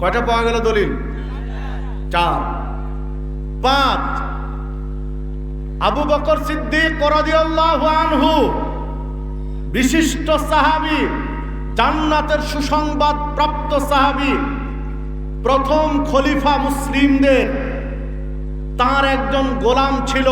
কয়টা পাওয়া গেল দলিল? চার। পাঁচ। আবু বকর সিদ্দিক আনহু, বিশিষ্ট সাহাবী, জান্নাতের সুসংবাদ প্রাপ্ত সাহাবী, প্রথম খলিফা মুসলিমদের। তার একজন গোলাম ছিল।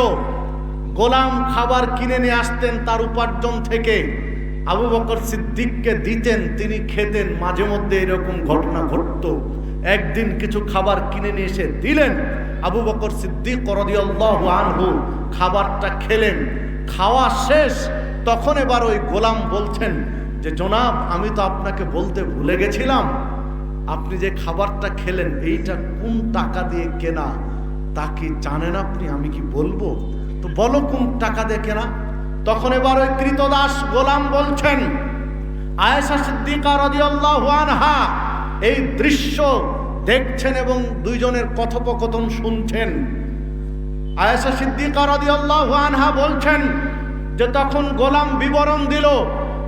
গোলাম খাবার কিনে নিয়ে আসতেন তার উপার্জন থেকে। আবু বকর সিদ্দিককে দিতেন, তিনি খেতেন। মাঝে মধ্যে এরকম ঘটনা ঘটত। একদিন কিছু খাবার কিনে নিয়ে এসে দিলেন আবু বকর সিদ্দিক রদিয়াল্লাহু আনহু, খাবারটা খেলেন। খাওয়া শেষ, তখন এবার ওই গোলাম বলছেন যে, জনাব, আমি তো আপনাকে বলতে ভুলে গেছিলাম। আপনি যে খাবারটা খেলেন, এইটা কোন টাকা দিয়ে কেনা? তা কি জানেন আপনি? আমি কি বলব? তো বলো কোন টাকা দিয়ে কেনা? তখন এবার ওই কৃতদাস গোলাম বলছেন, আয়েশা সিদ্দিকা রাদিয়াল্লাহু আনহা এই দৃশ্য দেখছেন এবং দুইজনের কথোপকথন শুনছেন। আয়েশা সিদ্দিকা রাদিয়াল্লাহু আনহা বলছেন যে তখন গোলাম বিবরণ দিল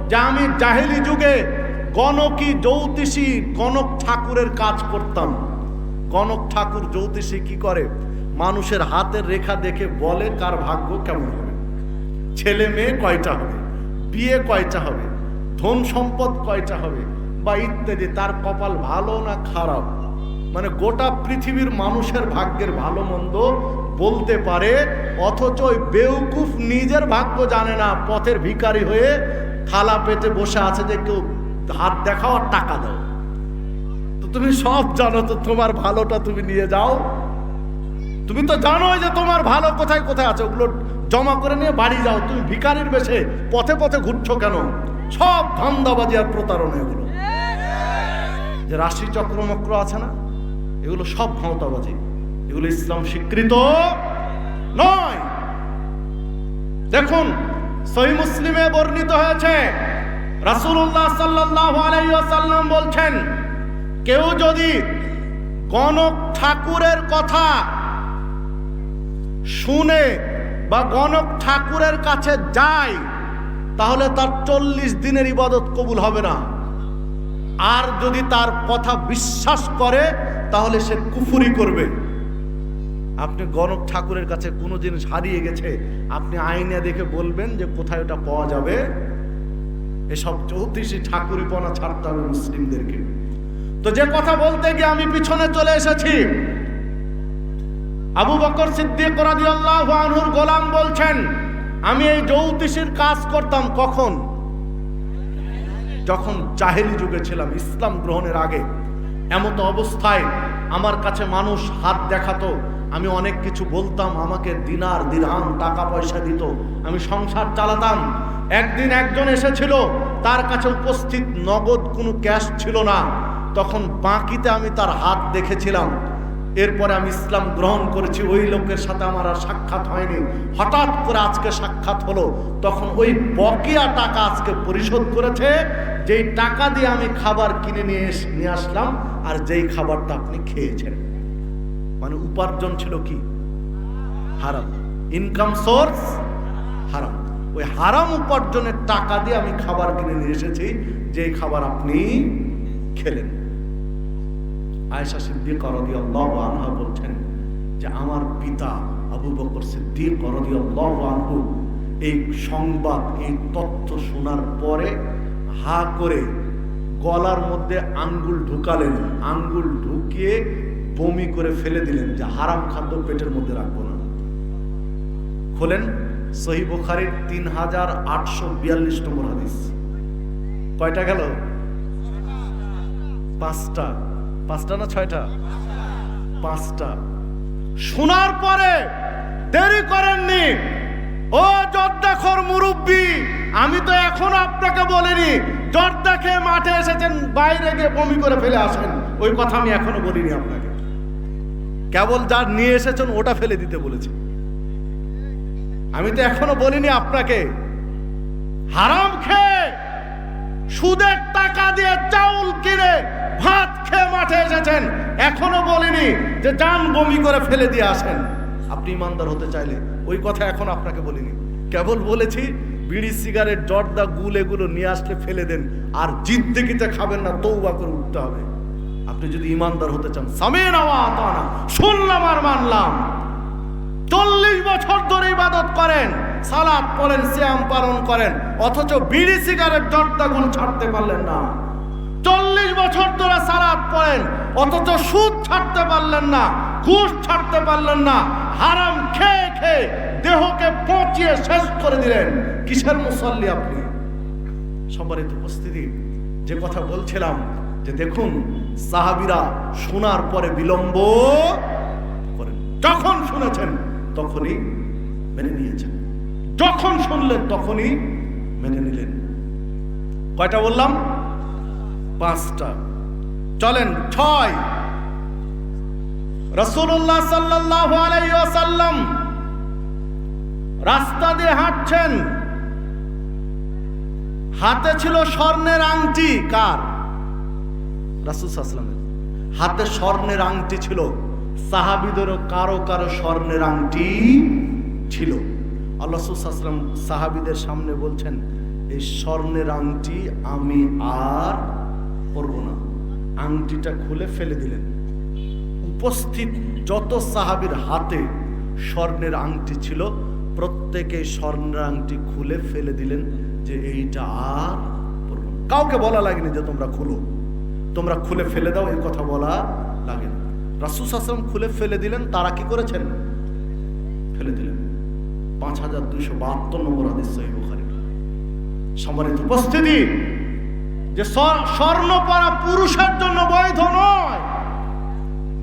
যে আমি জাহেলি যুগে গণকি জ্যোতিষী গণক ঠাকুরের কাজ করতাম। গণক ঠাকুর জ্যোতিষী কি করে? মানুষের হাতের রেখা দেখে বলে কার ভাগ্য কেমন হবে? ছেলে মেয়ে কয়টা হবে? বিয়ে কয়টা হবে? ধন সম্পদ কয়টা হবে? বা ইত্যাদি, তার কপাল ভালো না খারাপ? মানে গোটা পৃথিবীর মানুষের ভাগ্যের ভালো মন্দ বলতে পারে, অথচ ওই বেউকুফ নিজের ভাগ্য জানে না, পথের ভিকারি হয়ে থালা পেটে বসে আছে যে কেউ হাত দেখাও আর টাকা দাও। তো তুমি সব জানো তো তোমার ভালোটা তুমি নিয়ে যাও। তুমি তো জানোই যে তোমার ভালো কোথায় কোথায় আছে, ওগুলো জমা করে নিয়ে বাড়ি যাও। তুমি ভিকারির বেশে পথে পথে ঘুরছো কেন? সব ধান্দাবাজি আর প্রতারণা এগুলো। যে রাশি চক্রমক্র আছে না, এগুলো সব ক্ষমতাবাজি। এগুলো ইসলাম স্বীকৃত নয়। দেখুন, সহি মুসলিমে বর্ণিত হয়েছে, রাসূলুল্লাহ সাল্লাল্লাহু আলাইহি ওয়াসাল্লাম বলছেন, কেউ যদি গণক ঠাকুরের কথা শুনে বা গণক ঠাকুরের কাছে যায়, তাহলে তার চল্লিশ দিনের ইবাদত কবুল হবে না। আর যদি তার কথা বিশ্বাস করে, তাহলে সে কুফুরি করবে। আপনি গণক ঠাকুরের কাছে কোনো জিনিস হারিয়ে গেছে, আপনি আইনে দেখে বলবেন যে কোথায় ওটা পাওয়া যাবে। এসব চৌত্রিশি ঠাকুরিপনা ছাড়তে হবে মুসলিমদেরকে। তো যে কথা বলতে গিয়ে আমি পিছনে চলে এসেছি। আবু বকর সিদ্দিক রাদিয়াল্লাহু আনহুর গোলাম বলছেন, আমি এই জ্যোতিষীর কাজ করতাম কখন? যখন জাহেলি যুগে ছিলাম, ইসলাম গ্রহণের আগে, এমত অবস্থায় আমার কাছে মানুষ হাত দেখাতো, আমি অনেক কিছু বলতাম, আমাকে দিনার দিরহাম টাকা পয়সা দিত, আমি সংসার চালাতাম। একদিন একজন এসেছিল, তার কাছে উপস্থিত নগদ কোনো ক্যাশ ছিল না, তখন বাকিতে আমি তার হাত দেখেছিলাম। এরপরে আমি ইসলাম গ্রহণ করেছি, ওই লোকের সাথে আমার আর সাক্ষাৎ হয়নি। হঠাৎ করে আজকে সাক্ষাৎ হলো, তখন ওই বকেয়া টাকা আজকে পরিশোধ করেছে, যেই টাকা দিয়ে আমি খাবার কিনে নিয়ে নিয়ে আসলাম, আর যেই খাবারটা আপনি খেয়েছেন। মানে উপার্জন ছিল কি? হারাম। ইনকাম সোর্স হারাম। ওই হারাম উপার্জনের টাকা দিয়ে আমি খাবার কিনে নিয়ে এসেছি, যেই খাবার আপনি খেলেন। আয়েশা সিদ্দিক রাদিয়াল্লাহু আনহা বলছেন যে আমার পিতা আবু বকর সিদ্দিক রাদিয়াল্লাহু আনহু এই সংবাদ, এই তথ্য শোনার পরে হা করে গলার মধ্যে আঙ্গুল ঢুকালেন। আঙ্গুল ঢুকিয়ে বমি করে ফেলে দিলেন যে হারাম খাদ্য পেটের মধ্যে রাখব না। খোলেন সহি বুখারীর তিন হাজার আটশো বিয়াল্লিশ নম্বর হাদিস। কয়টা গেল? পাঁচটা। পাঁচটা না ছয়টা? পাঁচটা। শোনার পরে দেরি করেননি। ও জর্দাখর মুরব্বী, আমি তো এখনও আপনাকে বলিনি, জর্দা খেয়ে মাঠে এসেছেন, বাইরে গিয়ে বমি করে ফেলে আসেন। ওই কথা আমি এখনও বলিনি আপনাকে। কেবল যার নিয়ে এসেছেন, ওটা ফেলে দিতে বলেছি। আমি তো এখনও বলিনি আপনাকে, হারাম খেয়ে সুদের টাকা দিয়ে চাউল কিনে বলিনি যে যান বমি করে ফেলে দিয়ে আসেন। আপনি ইমানদার হতে চাইলে ওই কথা এখন আপনাকে বলিনি। কেবল বলেছি, বিড়ি, সিগারেট, জর্দা, গুল এগুলো নিয়ে আসলে ফেলে দেন। আর জিদ্দিগিতে খাবেন না তৌবা করে উঠতে হবে। আপনি যদি ইমানদার হতে চান, সামিন আওয়াতানা শুনলাম আর মানলাম। চল্লিশ বছর ধরে ইবাদত করেন, সালাদ পড়েন শ্যাম পালন করেন, অথচ বিড়ি, সিগারেট জর্দাগুল ছাড়তে পারলেন না। চল্লিশ বছর ধরে সালাদ পড়েন, অথচ সুদ ছাড়তে পারলেন না, ঘুষ ছাড়তে পারলেন না, হারাম খেয়ে খেয়ে দেহকে পচিয়ে শেষ করে দিলেন। কিসের মুসল্লি আপনি? সম্মানিত উপস্থিতি, যে কথা বলছিলাম, যে দেখুন, সাহাবিরা শোনার পরে বিলম্ব করেন। যখন শুনেছেন, তখনই মেনে নিয়েছেন। যখন শুনলেন, তখনই মেনে নিলেন। কয়টা বললাম? পাঁচটা। চলেন, ছয়। রসুল্লাহ সাল্লাহ রাস্তা দিয়ে হাঁটছেন। হাতে ছিল স্বর্ণের আংটি। কার? রাসুল সাল্লামের হাতে স্বর্ণের আংটি ছিল। সাহাবিদেরও কারও কারও স্বর্ণের আংটি ছিল। আল্লাহ সাহাবিদের সামনে বলছেন, এই স্বর্ণের আংটি আমি আর পরব না। আংটিটা খুলে ফেলে দিলেন। উপস্থিত যত সাহাবির হাতে স্বর্ণের আংটি ছিল, প্রত্যেকে স্বর্ণের আংটি খুলে ফেলে দিলেন যে এইটা আর কাউকে বলা লাগেনি যে তোমরা খুলো। তোমরা খুলে ফেলে দাও এই কথা বলা লাগে না। রাসুস আসলাম খুলে ফেলে দিলেন, তারা কি করেছেন? ফেলে দিলেন। পাঁচ হাজার দুইশো বাহাত্তর নম্বর সহিহ বুখারীর। সম্মানিত উপস্থিতি যে স্বর্ণ পরা পুরুষের জন্য বৈধ নয়।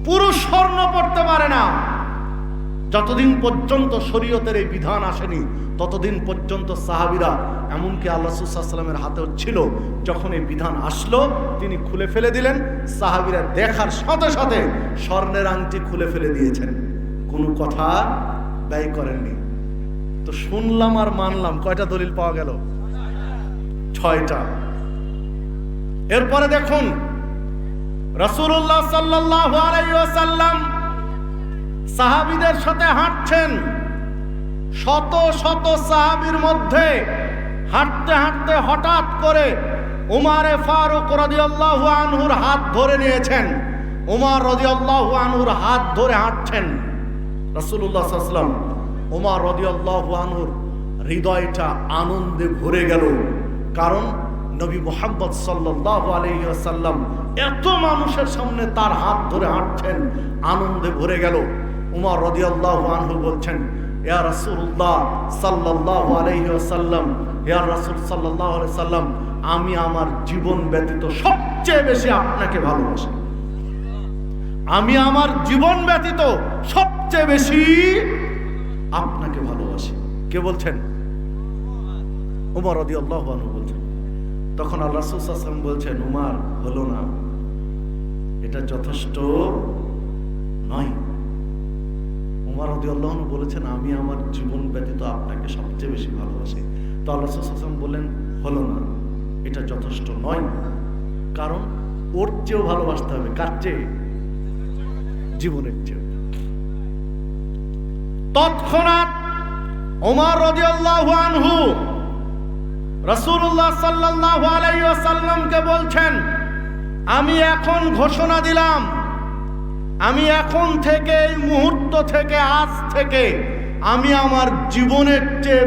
পুরুষ স্বর্ণ পড়তে পারে না। যতদিন পর্যন্ত শরীয়তের এই বিধান আসেনি, ততদিন পর্যন্ত সাহাবিরা এমনকি আল্লাহ সাল্লামের হাতেও ছিল। যখন এই বিধান আসলো, তিনি খুলে ফেলে দিলেন। সাহাবিরা দেখার সাথে সাথে স্বর্ণের আংটি খুলে ফেলে দিয়েছেন। কোনো কথা ব্যয় করেননি। তো শুনলাম আর মানলাম, কয়টা দলিল পাওয়া গেল? ছয়টা। এরপরে দেখুন রসুল্লাহ সাল্লাহ আলাইসাল্লাম সাহাবিদের সাথে হাঁটছেন। শত শত সাহাবির মধ্যে হাঁটতে হাঁটতে হঠাৎ করে উমারে ফারুক রাদিয়াল্লাহু আনহুর হাত ধরে নিয়েছেন। উমার রাদিয়াল্লাহু আনহুর হাত ধরে হাঁটছেন। আলাইহি ওয়াসাল্লাম, উমার রাদিয়াল্লাহু আনহুর হৃদয়টা আনন্দে ভরে গেল। কারণ নবী মোহাম্মদ ওয়াসাল্লাম এত মানুষের সামনে তার হাত ধরে হাঁটছেন, আনন্দে ভরে গেল। উমর রাদিয়াল্লাহু আনহু বলছেন, ইয়া রাসূলুল্লাহ সাল্লাল্লাহু আলাইহি ওয়াসাল্লাম, ইয়া রাসূল সাল্লাল্লাহু সাল্লাম আমি আমার জীবন ব্যতীত সবচেয়ে বেশি আপনাকে ভালোবাসি। আমি আমার জীবন ব্যতীত সবচেয়ে বেশি আপনাকে ভালোবাসি। কে বলছেন? উমর রাদিয়াল্লাহু আনহু বলছেন। তখন আল্লাহ সাল্লাল্লাহু বলছেন, উমার, হলো না। এটা যথেষ্ট নয়। উমার রদিউল্লাহ বলেছেন, আমি আমার জীবন ব্যতীত আপনাকে সবচেয়ে বেশি ভালোবাসি। তো আল্লাহ সাল্লাম বললেন, হলো না। এটা যথেষ্ট নয়। কারণ ওর চেয়েও ভালোবাসতে হবে। কার চেয়ে? জীবনের চেয়ে তৎক্ষণাৎ ওমর রদিয়াল্লাহু আনহু রাসূলুল্লাহ সাল্লাহ আলাইসাল্লামকে বলছেন, আমি এখন ঘোষণা দিলাম, আমি এখন থেকে এই মুহূর্ত থেকে আজ থেকে আমি আমার জীবনের চেয়ে